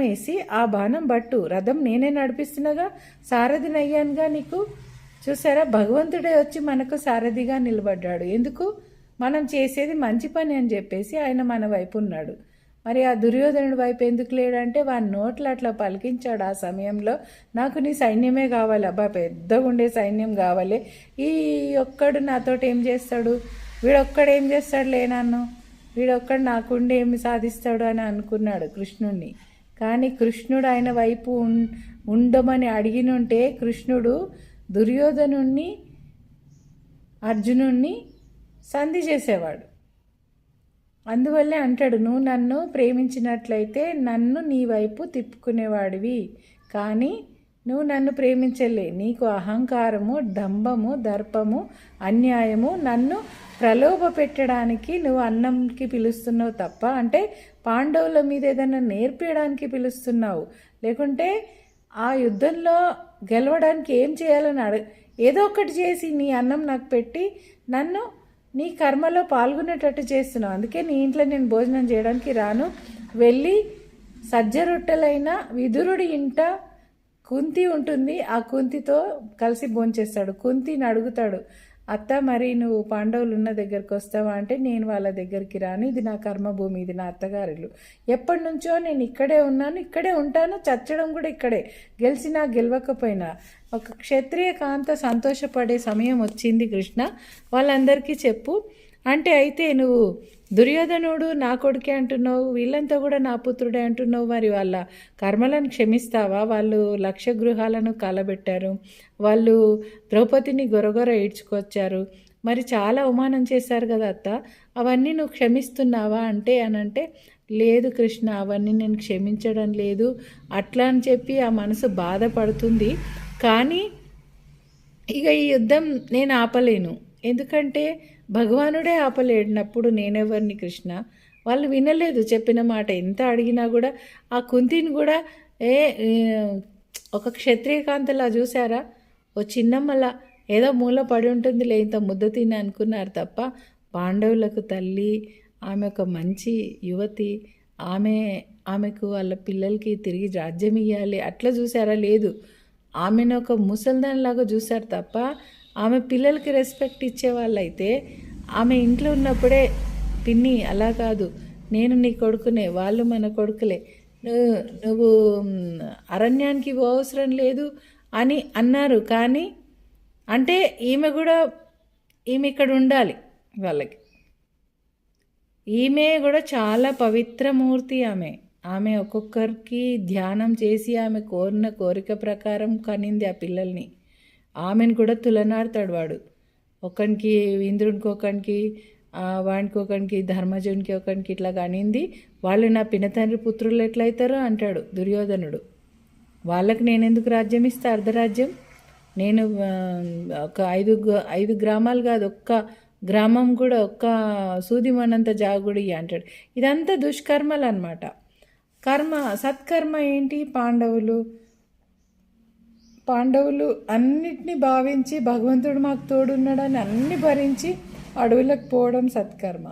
వేసి ఆ బాణం బట్టు రథం నేనే నడిపిస్తున్నగా సారథినయ్యానుగా నీకు? చూసారా భగవంతుడే వచ్చి మనకు సారథిగా నిలబడ్డాడు. ఎందుకు? మనం చేసేది మంచి పని అని చెప్పేసి ఆయన మన వైపు ఉన్నాడు. మరి ఆ దుర్యోధనుడి వైపు ఎందుకు లేడంటే వాని నోట్లు అట్లా పలికించాడు ఆ సమయంలో. నాకు నీ సైన్యమే కావాలి అబ్బా పెద్దగా ఉండే సైన్యం కావాలి. ఈ ఒక్కడు నాతోటి ఏం చేస్తాడు? వీడొక్కడు ఏం చేస్తాడు లేనన్ను వీడొక్కడు నాకుండి ఏమి సాధిస్తాడు అని అనుకున్నాడు కృష్ణుణ్ణి. కానీ కృష్ణుడు ఆయన వైపు ఉండమని అడిగినుంటే కృష్ణుడు దుర్యోధనుణ్ణి అర్జునుణ్ణి సంధి చేసేవాడు. అందువల్లే అంటాడు నువ్వు నన్ను ప్రేమించినట్లయితే నన్ను నీ వైపు తిప్పుకునేవాడివి. కానీ నువ్వు నన్ను ప్రేమించలే. నీకు అహంకారము డంబము దర్పము అన్యాయము నన్ను ప్రలోభ పెట్టడానికి నువ్వు అన్నంకి పిలుస్తున్నావు తప్ప అంటే పాండవుల మీద ఏదైనా నేర్పించడానికి పిలుస్తున్నావు. లేకుంటే ఆ యుద్ధంలో గెలవడానికి ఏం చేయాలని అడ ఏదో ఒకటి చేసి నీ అన్నం నాకు పెట్టి నన్ను నీ కర్మలో పాల్గొనేటట్టు చేస్తున్నావు. అందుకే నీ ఇంట్లో నేను భోజనం చేయడానికి రాను. వెళ్ళి సజ్జ రొట్టెలైన విదురుడి ఇంట కుంతి ఉంటుంది ఆ కుంతితో కలిసి భోంచేస్తాడు. కుంతిని అడుగుతాడు అత్త మరి నువ్వు పాండవులు ఉన్న దగ్గరికి వస్తావా? అంటే నేను వాళ్ళ దగ్గరికి రాను. ఇది నా కర్మభూమి ఇది నా అత్తగారులు ఎప్పటి నుంచో నేను ఇక్కడే ఉన్నాను ఇక్కడే ఉంటాను. చచ్చడం కూడా ఇక్కడే. గెలిచినా గెలవకపోయినా. ఒక క్షత్రియ కాంత సంతోషపడే సమయం వచ్చింది కృష్ణ. వాళ్ళందరికీ చెప్పు అంటే అయితే నువ్వు దుర్యోధనుడు నా కొడుకే అంటున్నావు వీళ్ళంతా కూడా నా పుత్రుడే అంటున్నావు మరి వాళ్ళ కర్మలను క్షమిస్తావా? వాళ్ళు లక్ష గృహాలను కాలబెట్టారు వాళ్ళు ద్రౌపదిని గొరగొర ఈడ్చుకొచ్చారు మరి చాలా అవమానం చేశారు కదా అత్త. అవన్నీ నువ్వు క్షమిస్తున్నావా అంటే అనంటే లేదు కృష్ణ అవన్నీ నేను క్షమించడం లేదు అట్లా అని చెప్పి ఆ మనసు బాధపడుతుంది. కానీ ఇక ఈ యుద్ధం నేను ఆపలేను. ఎందుకంటే భగవానుడే ఆపలేడినప్పుడు నేనెవరిని కృష్ణ? వాళ్ళు వినలేదు. చెప్పిన మాట ఎంత అడిగినా కూడా ఆ కుంతిని కూడా ఏ ఒక క్షత్రియకాంతలా చూసారా ఓ చిన్నమ్మలా. ఏదో మూల పడి ఉంటుందిలే ఇంత ముద్ద తిని అనుకున్నారు తప్ప పాండవులకు తల్లి ఆమె ఒక మంచి యువతి ఆమె ఆమెకు వాళ్ళ పిల్లలకి తిరిగి రాజ్యం ఇవ్వాలి అట్లా చూసారా లేదు. ఆమెను ఒక ముసల్దాన్లాగా చూశారు తప్ప ఆమె పిల్లలకి రెస్పెక్ట్ ఇచ్చే వాళ్ళైతే ఆమె ఇంట్లో ఉన్నప్పుడే పిన్ని అలా కాదు. నేను నీ కొడుకునే వాళ్ళు మన కొడుకులే. నువ్వు అరణ్యానికి అవసరం లేదు అని అన్నారు. కానీ అంటే ఈమె కూడా ఈమె ఇక్కడ ఉండాలి వాళ్ళకి. ఈమె కూడా చాలా పవిత్రమూర్తి ఆమె. ఆమె ఒక్కొక్కరికి ధ్యానం చేసి ఆమె కోరిన కోరిక ప్రకారం కనింది ఆ పిల్లల్ని. ఆమెను కూడా తులనాడతాడు వాడు. ఒకనికి ఇంద్రునికి ఒకనికి ఆ, వానికి ఒకనికి ధర్మజునికి ఒకనికి ఇట్లా కానింది. వాళ్ళు నా పినతండ్రి పుత్రులు ఎట్లయితారో అంటాడు దుర్యోధనుడు. వాళ్ళకి నేను ఎందుకు రాజ్యం ఇస్తా? అర్ధరాజ్యం? నేను ఒక ఐదు ఐదు గ్రామాలు కాదు ఒక్క గ్రామం కూడా ఒక్క సూదిమనంత జాగుడి అంటాడు. ఇదంతా దుష్కర్మలు అనమాట కర్మ సత్కర్మ ఏంటి పాండవులు? పాండవులు అన్నిటినీ భావించి భగవంతుడు మాకు తోడున్నాడని అన్ని భరించి అడవులకు పోవడం సత్కర్మ.